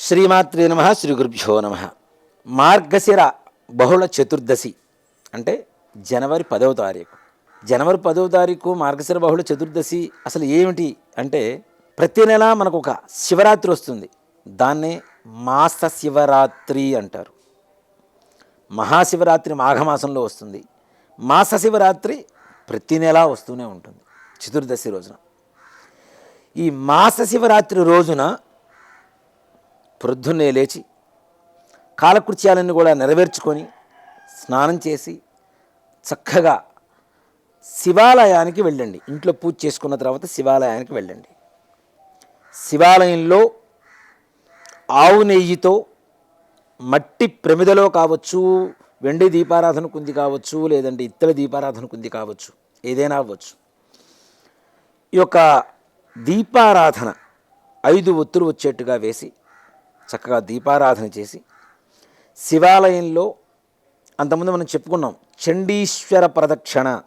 శ్రీమాత్రే నమ శ్రీ గురుభ్యో నమ. మార్గశిర బహుళ చతుర్దశి అంటే జనవరి పదవ తారీఖు. జనవరి పదవ తారీఖు మార్గశిర బహుళ చతుర్దశి అసలు ఏమిటి అంటే ప్రతి నెల మనకు ఒక శివరాత్రి వస్తుంది. దాన్నే మాస శివరాత్రి అంటారు. మహాశివరాత్రి మాఘమాసంలో వస్తుంది. మాస శివరాత్రి ప్రతి నెలా వస్తూనే ఉంటుంది. చతుర్దశి రోజున. ఈ మాస శివరాత్రి రోజున ప్రొద్దున్నే లేచి కాలకృత్యాలన్నీ కూడా నెరవేర్చుకొని స్నానం చేసి చక్కగా శివాలయానికి వెళ్ళండి. ఇంట్లో పూజ చేసుకున్న తర్వాత శివాలయానికి వెళ్ళండి. శివాలయంలో ఆవు నెయ్యితో మట్టి ప్రమిదలో కావచ్చు వెండి దీపారాధన కుంది కావచ్చు లేదంటే ఇత్తడి దీపారాధన కుంది కావచ్చు ఏదైనా అవ్వచ్చు. ఈ యొక్క దీపారాధన ఐదు ఒత్తులు వచ్చేట్టుగా వేసి చక్కగా దీపారాధన చేసి శివాలయంలో అంతకుముందు మనం చెప్పుకున్నాం చండీశ్వర ప్రదక్షిణ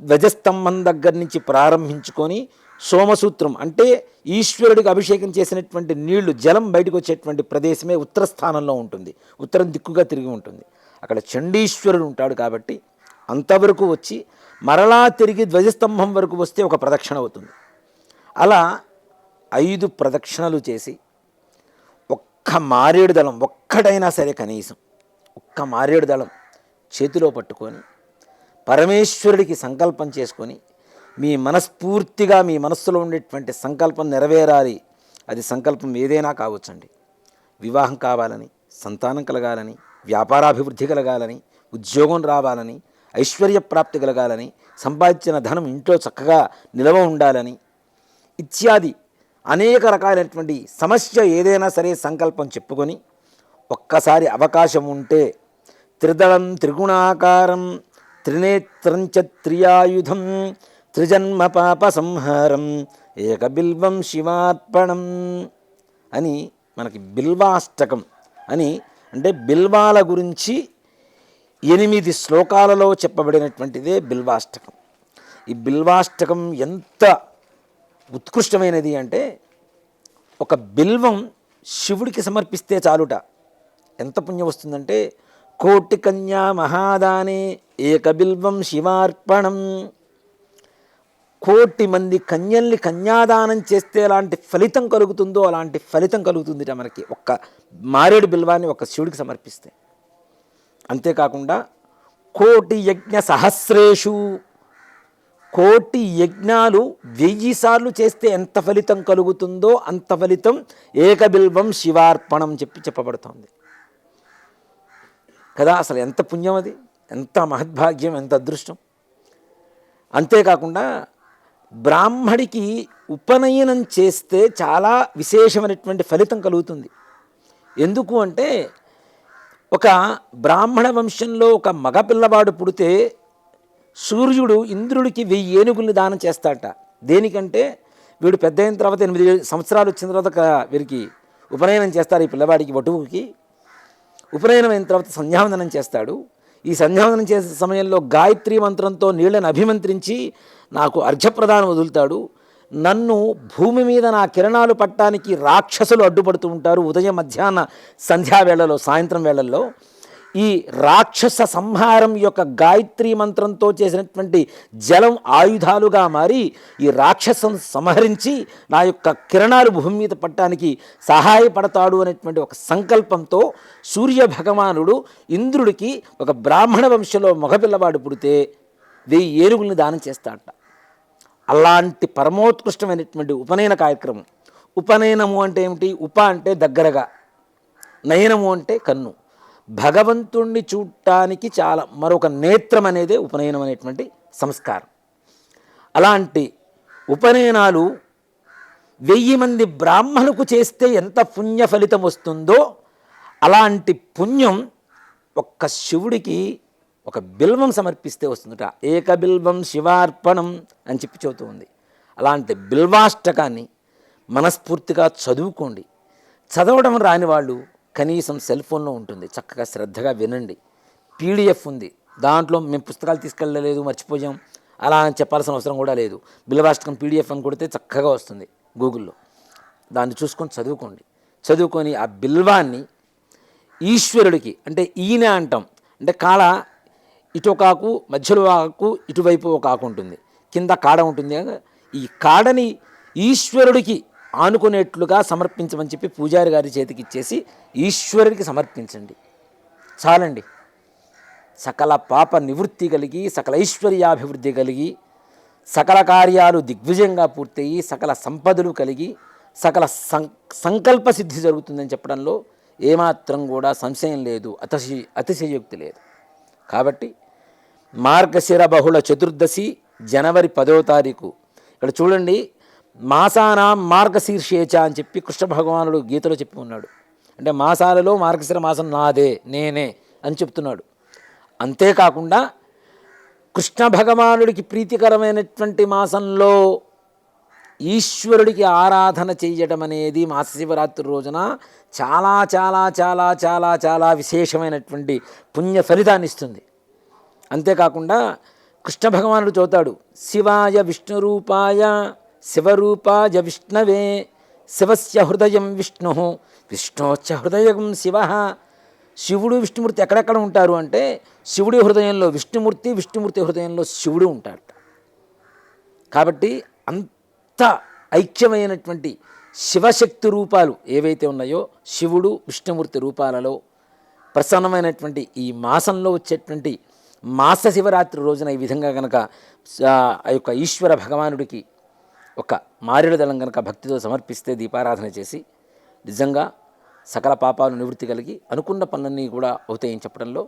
ధ్వజస్తంభం దగ్గర నుంచి ప్రారంభించుకొని సోమసూత్రం అంటే ఈశ్వరుడికి అభిషేకం చేసినటువంటి నీళ్ళు జలం బయటకు వచ్చేటువంటి ప్రదేశమే ఉత్తర స్థానంలో ఉంటుంది. ఉత్తరం దిక్కుగా తిరిగి ఉంటుంది. అక్కడ చండీశ్వరుడు ఉంటాడు కాబట్టి అంతవరకు వచ్చి మరలా తిరిగి ధ్వజస్తంభం వరకు వస్తే ఒక ప్రదక్షిణ అవుతుంది. అలా ఐదు ప్రదక్షిణలు చేసి ఒక్క మారేడు దళం ఒక్కడైనా సరే కనీసం ఒక్క మారేడు దళం చేతిలో పట్టుకొని పరమేశ్వరుడికి సంకల్పం చేసుకొని మీ మనస్ఫూర్తిగా మీ మనస్సులో ఉండేటువంటి సంకల్పం నెరవేరాలి. అది సంకల్పం ఏదైనా కావచ్చండి. వివాహం కావాలని సంతానం కలగాలని వ్యాపారాభివృద్ధి కలగాలని ఉద్యోగం రావాలని ఐశ్వర్య ప్రాప్తి కలగాలని సంపాదించిన ధనం ఇంట్లో చక్కగా నిలవ ఉండాలని ఇత్యాది అనేక రకాలైనటువంటి సమస్య ఏదైనా సరే సంకల్పం చెప్పుకొని ఒక్కసారి అవకాశం ఉంటే త్రిదళం త్రిగుణాకారం త్రినేత్రంచ త్రియాయుధం త్రిజన్మ పాప సంహారం ఏకబిల్వం శివార్పణం అని మనకి బిల్వాష్టకం అని అంటే బిల్వాల గురించి ఎనిమిది శ్లోకాలలో చెప్పబడినటువంటిదే బిల్వాష్టకం. ఈ బిల్వాష్టకం ఎంత ఉత్కృష్టమైనది అంటే ఒక బిల్వం శివుడికి సమర్పిస్తే చాలుట. ఎంత పుణ్యం వస్తుందంటే కోటి కన్యా మహాదానే ఏక బిల్వం శివార్పణం. కోటి మంది కన్యల్ని కన్యాదానం చేస్తే ఎలాంటి ఫలితం కలుగుతుందో అలాంటి ఫలితం కలుగుతుందిట మనకి. ఒక్క మారేడు బిల్వాన్ని ఒక శివుడికి సమర్పిస్తే. అంతేకాకుండా కోటి యజ్ఞ సహస్రేషు కోటి యజ్ఞాలు వెయ్యి సార్లు చేస్తే ఎంత ఫలితం కలుగుతుందో అంత ఫలితం ఏకబిల్వం శివార్పణం చెప్పి చెప్పబడుతోంది. కదా అసలు ఎంత పుణ్యం అది? ఎంత మహద్భాగ్యం ఎంత అదృష్టం? అంతేకాకుండా బ్రాహ్మడికి ఉపనయనం చేస్తే చాలా విశేషమైనటువంటి ఫలితం కలుగుతుంది. ఎందుకు అంటే ఒక బ్రాహ్మణ వంశంలో ఒక మగ పిల్లవాడు పుడితే సూర్యుడు ఇంద్రుడికి వెయ్యి ఏనుగుల్ని దానం చేస్తాడట. దేనికంటే వీడు పెద్ద అయిన తర్వాత ఎనిమిది సంవత్సరాలు వచ్చిన తర్వాత వీరికి ఉపనయనం చేస్తారు ఈ పిల్లవాడికి వటువుకి. ఉపనయనం అయిన తర్వాత సంధ్యావందనం చేస్తాడు. ఈ సంధ్యావందనం చేసే సమయంలో గాయత్రి మంత్రంతో నీళ్ళని అభిమంత్రించి నాకు అర్ఘ్యప్రదానం వదులుతాడు. నన్ను భూమి మీద నా కిరణాలు పట్టడానికి రాక్షసులు అడ్డుపడుతూ ఉంటారు ఉదయం మధ్యాహ్న సంధ్యా వేళలో సాయంత్రం వేళల్లో. ఈ రాక్షస సంహారం యొక్క గాయత్రీ మంత్రంతో చేసినటువంటి జలం ఆయుధాలుగా మారి ఈ రాక్షసం సంహరించి నా యొక్క కిరణాలు భూమి మీద పట్టడానికి సహాయపడతాడు అనేటువంటి ఒక సంకల్పంతో సూర్య భగవానుడు ఇంద్రుడికి ఒక బ్రాహ్మణ వంశంలో మగపిల్లవాడు పుడితే వెయ్యి ఏనుగుల్ని దానం చేస్తాడట. అలాంటి పరమోత్కృష్టమైనటువంటి ఉపనయన కార్యక్రమం. ఉపనయనము అంటే ఏమిటి? ఉప అంటే దగ్గరగా. నయనము అంటే కన్ను. భగవంతుణ్ణి చూడటానికి చాలా మరొక నేత్రం అనేదే ఉపనయనం అనేటువంటి సంస్కారం. అలాంటి ఉపనయనాలు వెయ్యి మంది బ్రాహ్మణుకు చేస్తే ఎంత పుణ్య ఫలితం వస్తుందో అలాంటి పుణ్యం ఒక్క శివుడికి ఒక బిల్వం సమర్పిస్తే వస్తుందట. ఏక బిల్వం శివార్పణం అని చెప్పి చెబుతూ ఉంది. అలాంటి బిల్వాష్టకాన్ని మనస్ఫూర్తిగా చదువుకోండి. చదవడం రాని వాళ్ళు కనీసం సెల్ ఫోన్లో ఉంటుంది. చక్కగా శ్రద్ధగా వినండి. పీడిఎఫ్ ఉంది. దాంట్లో మేము పుస్తకాలు తీసుకెళ్ళలేదు మర్చిపోయాం. అలా అని చెప్పాల్సిన అవసరం కూడా లేదు. బిల్వాష్టకం పీడిఎఫ్ అని కొడితే చక్కగా వస్తుంది గూగుల్లో. దాన్ని చూసుకొని చదువుకోండి. చదువుకొని ఆ బిల్వాన్ని ఈశ్వరుడికి అంటే ఈయన అంటాం. అంటే కాళ ఇటు ఒక ఆకు మధ్యలో ఆకు ఇటువైపు ఒక ఆకు ఉంటుంది. కింద కాడ ఉంటుంది. ఈ కాడని ఈశ్వరుడికి ఆనుకునేట్లుగా సమర్పించమని చెప్పి పూజారి గారి చేతికి ఇచ్చేసి ఈశ్వరుడికి సమర్పించండి. చాలండి. సకల పాప నివృత్తి కలిగి సకల ఐశ్వర్యాభివృద్ధి కలిగి సకల కార్యాలు దిగ్విజయంగా పూర్తయి సకల సంపదలు కలిగి సకల సం సంకల్ప సిద్ధి జరుగుతుందని చెప్పడంలో ఏమాత్రం కూడా సంశయం లేదు. అతిశయ అతిశయోక్తి లేదు. కాబట్టి మార్గశిర బహుళ చతుర్దశి జనవరి పదో తారీఖు. ఇక్కడ చూడండి మాసానా మార్గశీర్షేచ అని చెప్పి కృష్ణ భగవానుడు గీతలో చెప్పి ఉన్నాడు. అంటే మాసాలలో మార్గశిర మాసం నాదే నేనే అని చెప్తున్నాడు. అంతేకాకుండా కృష్ణ భగవానుడికి ప్రీతికరమైనటువంటి మాసంలో ఈశ్వరుడికి ఆరాధన చేయటం అనేది మాసశివరాత్రి రోజున చాలా చాలా చాలా చాలా చాలా విశేషమైనటువంటి పుణ్య ఫలితాన్ని ఇస్తుంది. అంతేకాకుండా కృష్ణ భగవానుడు చదువుతాడు శివాయ విష్ణురూపాయ శివరూపాయ విష్ణవే శివస్య హృదయం విష్ణు. విష్ణోచ్చ హృదయం శివ. శివుడు విష్ణుమూర్తి ఎక్కడెక్కడ ఉంటారు అంటే శివుడి హృదయంలో విష్ణుమూర్తి విష్ణుమూర్తి హృదయంలో శివుడు ఉంటాడు. కాబట్టి అంత ఐక్యమైనటువంటి శివశక్తి రూపాలు ఏవైతే ఉన్నాయో శివుడు విష్ణుమూర్తి రూపాలలో ప్రసన్నమైనటువంటి ఈ మాసంలో వచ్చేటువంటి మాస శివరాత్రి రోజున ఈ విధంగా కనుక ఆ యొక్క ఈశ్వర భగవానుడికి ఒక మారేడు దళం కనుక భక్తితో సమర్పిస్తే దీపారాధన చేసి నిజంగా సకల పాపాలు నివృత్తి కలిగి అనుకున్న పనులన్నీ కూడా అవుతాయని చెప్పడంలో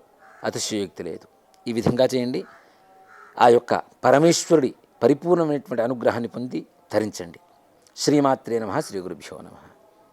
అతిశయోక్తి లేదు. ఈ విధంగా చేయండి. ఆ యొక్క పరమేశ్వరుడి పరిపూర్ణమైనటువంటి అనుగ్రహాన్ని పొంది ధరించండి శ్రీమాత్రే నమ శ్రీ గురుభ్యో నమ.